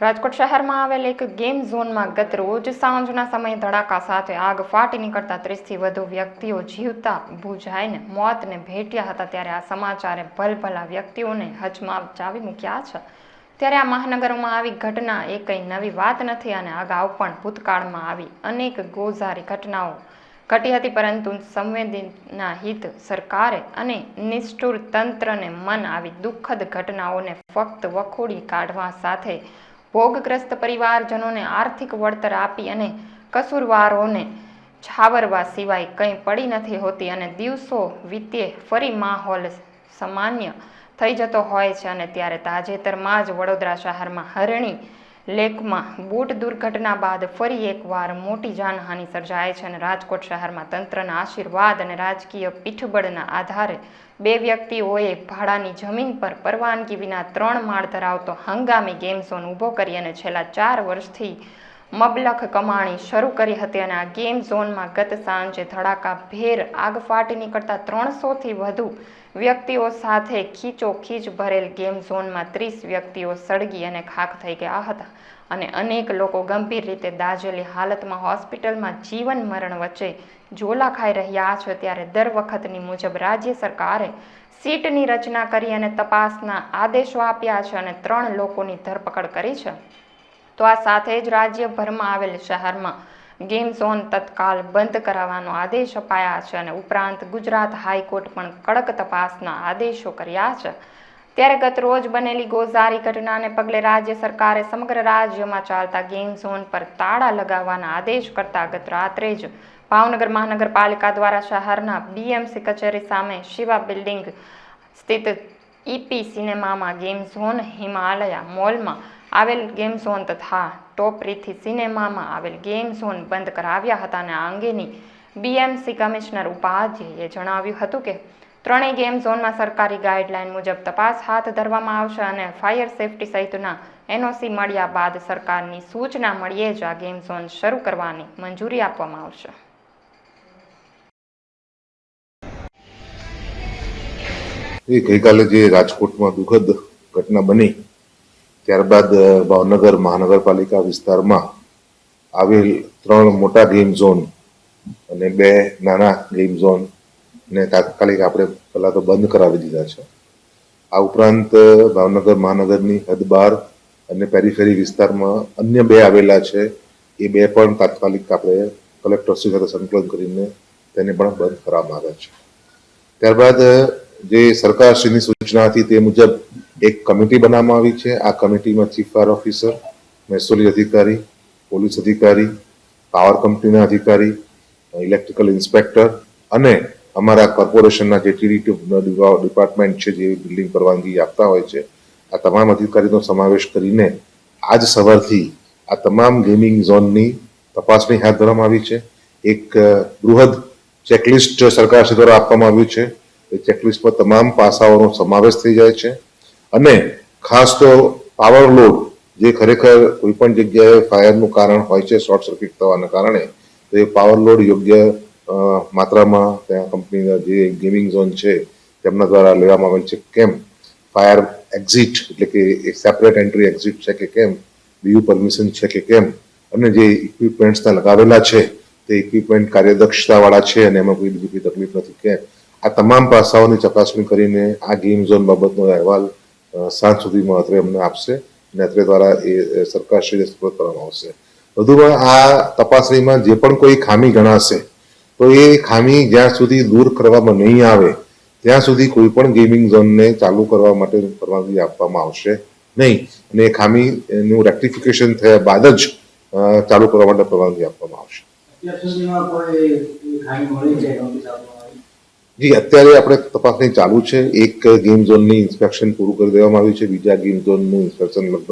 રાજકોટ શહેરમાં આવેલ એક ગેમ ઝોનમાં ગત રોજ સાંજના સમયે ધડાકા સાથે આગ ફાટી નીકળતા ત્રીસથી વધુ વ્યક્તિઓ જીવતા બુઝાઈને મોતને ભેટ્યા હતા ત્યારે આ સમાચારે ભલભલા વ્યક્તિઓને હચમચાવી મૂક્યા છે. ત્યારે આ મહાનગરોમાં આવી ઘટના એ કંઈ નવી વાત નથી અને અગાઉ પણ ભૂતકાળમાં આવી અનેક ગોઝારી ઘટનાઓ ઘટી હતી, પરંતુ સંવેદના હિત સરકારે અને નિષ્ઠુર તંત્રને મન આવી દુઃખદ ઘટનાઓને ફક્ત વખોડી કાઢવા સાથે ભોગગ્રસ્ત પરિવારજનોને આર્થિક વળતર આપી અને કસૂરવારોને છાવરવા સિવાય કંઈ પડી નથી હોતી અને દિવસો વીતે ફરી માહોલ સામાન્ય થઈ જતો હોય છે અને ત્યારે તાજેતરમાં જ વડોદરા શહેરમાં હરણી લેકમાં બોટ દુર્ઘટના બાદ ફરી એકવાર મોટી જાનહાનિ સર્જાય છે અને રાજકોટ શહેરમાં તંત્રના આશીર્વાદ અને રાજકીય પીઠબળના આધારે બે વ્યક્તિઓએ ભાડાની જમીન પર પરવાનગી વિના ત્રણ માળ ધરાવતો હંગામી ગેમ ઝોન ઊભો કરી અને છેલ્લા ચાર વર્ષથી મબલખ કમાણી શરૂ કરી હતી અને આ ગેમ ઝોનમાં ગત સાંજે ધડાકા ભેર આગ ફાટી નીકળતા ત્રણસોથી વધુ વ્યક્તિઓ સાથે ખીચો ખીચ ભરેલ ગેમ ઝોનમાં ત્રીસ વ્યક્તિઓ સળગી અને ખાખ થઈ ગયા હતા. અને અનેક લોકો ગંભીર રીતે દાઝેલી હાલતમાં હોસ્પિટલમાં જીવન મરણ વચ્ચે ઝોલા ખાઈ રહ્યા છે ત્યારે દર વખતની મુજબ રાજ્ય સરકારે સીટની રચના કરી અને તપાસના આદેશો આપ્યા છે અને ત્રણ લોકોની ધરપકડ કરી છે. તો આ સાથે જ રાજ્યભરમાં આવેલ શહેરમાં ગેમ ઝોન તત્કાલ બંધ કરાવવાનો આદેશ અપાયા છે અને ઉપરાંત ગુજરાત હાઈકોર્ટ પણ કડક તપાસના આદેશો કર્યા છે. ત્યારે ગત રોજ બનેલી ગોઝારી ઘટનાને પગલે રાજ્ય સરકારે સમગ્ર રાજ્યમાં ચાલતા ગેમ ઝોન પર તાળા લગાવવાના આદેશ કરતા ગત રાત્રે જ ભાવનગર મહાનગરપાલિકા દ્વારા શહેરના બીએમસી કચેરી સામે શિવા બિલ્ડિંગ સ્થિત ઈપી સિનેમામાં ગેમ ઝોન હિમાલયા મોલમાં આવેલ ગેમ ઝોન તથા ટોપરીથી સિનેમામાં આવેલ ગેમ ઝોન બંધ કરાવ્યા હતા અને આ અંગેની બીએમસી કમિશનર ઉપાધ્યાયે જણાવ્યું હતું કે ત્રણેય ગેમ ઝોનમાં સરકારી ગાઈડલાઇન મુજબ તપાસ હાથ ધરવામાં આવશે અને ફાયર સેફટી સહિતના એનઓસી મળ્યા બાદ સરકારની સૂચના મળીએ જ આ ગેમ ઝોન શરૂ કરવાની મંજૂરી આપવામાં આવશે. એ ગઈકાલે જે રાજકોટમાં દુઃખદ ઘટના બની, ત્યારબાદ ભાવનગર મહાનગરપાલિકા વિસ્તારમાં આવેલ ત્રણ મોટા ગેમ ઝોન અને બે નાના ગેમ ઝોન ને તાત્કાલિક આપણે પહેલાં તો બંધ કરાવી દીધા છે. આ ઉપરાંત ભાવનગર મહાનગરની હદ બહાર અને પેરીફેરી વિસ્તારમાં અન્ય બે આવેલા છે. એ બે પણ તાત્કાલિક આપણે કલેક્ટરશ્રી સાથે સંકલન કરીને તેને પણ બંધ કરવામાં આવ્યા છે. ત્યારબાદ જે સરકારશ્રીની સૂચના હતી તે મુજબ એક કમિટી બનાવવામાં આવી છે. આ કમિટીમાં ચીફ ફાયર ઓફિસર મહેસૂલી અધિકારી પોલીસ અધિકારી પાવર કંપનીના અધિકારી ઇલેક્ટ્રિકલ ઇન્સ્પેક્ટર અને અમારા કોર્પોરેશનના જે ટીડી ડિપાર્ટમેન્ટ છે જે બિલ્ડિંગ પરવાનગી આપતા હોય છે, આ તમામ અધિકારીનો સમાવેશ કરીને આજ સવારથી આ તમામ ગેમિંગ ઝોનની તપાસણી હાથ ધરવામાં આવી છે. એક બૃહદ ચેકલિસ્ટ સરકારશ્રી દ્વારા આપવામાં આવ્યું છે. એ ચેકલિસ્ટમાં તમામ પાસાઓનો સમાવેશ થઈ જાય છે. અને ખાસ તો પાવર લોડ જે ખરેખર કોઈ પણ જગ્યાએ ફાયરનું કારણ હોય છે શોર્ટ સર્કિટ થવાના કારણે, તો એ પાવર લોડ યોગ્ય માત્રામાં ત્યાં કંપનીના જે ગેમિંગ ઝોન છે, તેમના દ્વારા લેવામાં આવેલ છે. કેમ? ફાયર એક્ઝિટ એટલે કે સેપરેટ એન્ટ્રી એક્ઝિટ છે કે કેમ? બીયુ પરમિશન છે કે કેમ? અને જે ઇક્વિપમેન્ટ્સ ત્યાં લગાવેલા છે, તે ઇક્વિપમેન્ટ કાર્યદક્ષતાવાળા છે અને એમાં કોઈ બીજી કોઈ તકલીફ નથી. કે આ તમામ પાસાઓની ચકાસણી કરીને આ ગેમ ઝોન બાબતનો અહેવાલ સાંજ સુધીમાં અત્રે અમને આપશે અને અત્રે દ્વારા એ સરકારશ્રીને સુપરત કરવામાં આવશે. વધુમાં આ તપાસણીમાં જે પણ કોઈ ખામી ગણાશે, તો એ ખામી જ્યાં સુધી દૂર કરવામાં નહીં આવે, ત્યાં સુધી કોઈ પણ ગેમિંગ ઝોનને ચાલુ કરવા માટે પરવાનગી આપવામાં આવશે નહીં. અને એ ખામીનું રેક્ટિફિકેશન થયા બાદ જ ચાલુ કરવા માટે પરવાનગી આપવામાં આવશે. જી, અત્યારે આપણે તપાસણી ચાલુ છે. એક ગેમ ઝોનની ઇન્સ્પેક્શન પૂરું કરી દેવામાં આવ્યું છે. બીજા ગેમ ઝોનનું ઇન્સ્પેક્શન લગભગ